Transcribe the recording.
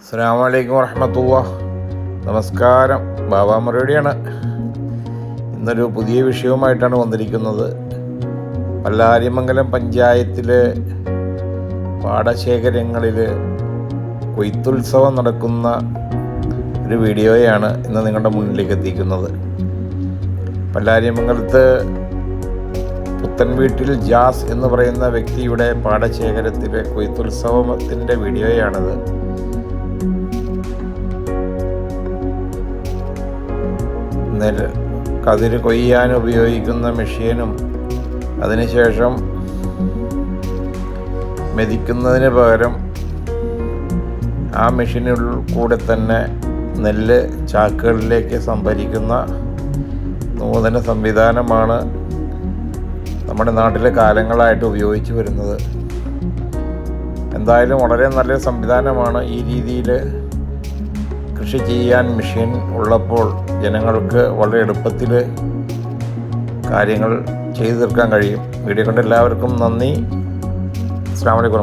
അസ്സാം വലൈക്കും നമസ്കാരം. ബാബാ മറുപടിയാണ് ഇന്നൊരു പുതിയ വിഷയവുമായിട്ടാണ് വന്നിരിക്കുന്നത്. പല്ലാരിമംഗലം പഞ്ചായത്തിലെ പാടശേഖരങ്ങളിൽ കൊയ്ത്തുത്സവം നടക്കുന്ന ഒരു വീഡിയോയാണ് ഇന്ന് നിങ്ങളുടെ മുന്നിലേക്ക് എത്തിക്കുന്നത്. പല്ലാരിമംഗലത്ത് പുത്തൻ വീട്ടിൽ ജാസ് എന്ന് പറയുന്ന വ്യക്തിയുടെ പാടശേഖരത്തിലെ കൊയ്ത്തുത്സവത്തിന്റെ വീഡിയോയാണിത്. നെൽ. കതിര് കൊയ്യാൻ ഉപയോഗിക്കുന്ന മെഷീനും അതിനുശേഷം മെതിക്കുന്നതിന് പകരം ആ മെഷീനിൽ കൂടെ തന്നെ നെല്ല് ചാക്കുകളിലേക്ക് സംഭരിക്കുന്ന നൂതന സംവിധാനമാണ് നമ്മുടെ നാട്ടിലെ കാലങ്ങളായിട്ട് ഉപയോഗിച്ച് വരുന്നത്. എന്തായാലും വളരെ നല്ലൊരു സംവിധാനമാണ് ഈ രീതിയിൽ കൃഷി ചെയ്യാൻ മെഷീൻ ഉള്ളപ്പോൾ ജനങ്ങൾക്ക് വളരെ എളുപ്പത്തിൽ കാര്യങ്ങൾ ചെയ്തു തീർക്കാൻ കഴിയും. വീഡിയോ കണ്ട എല്ലാവർക്കും നന്ദി. അസ്സാം വലൈക്കും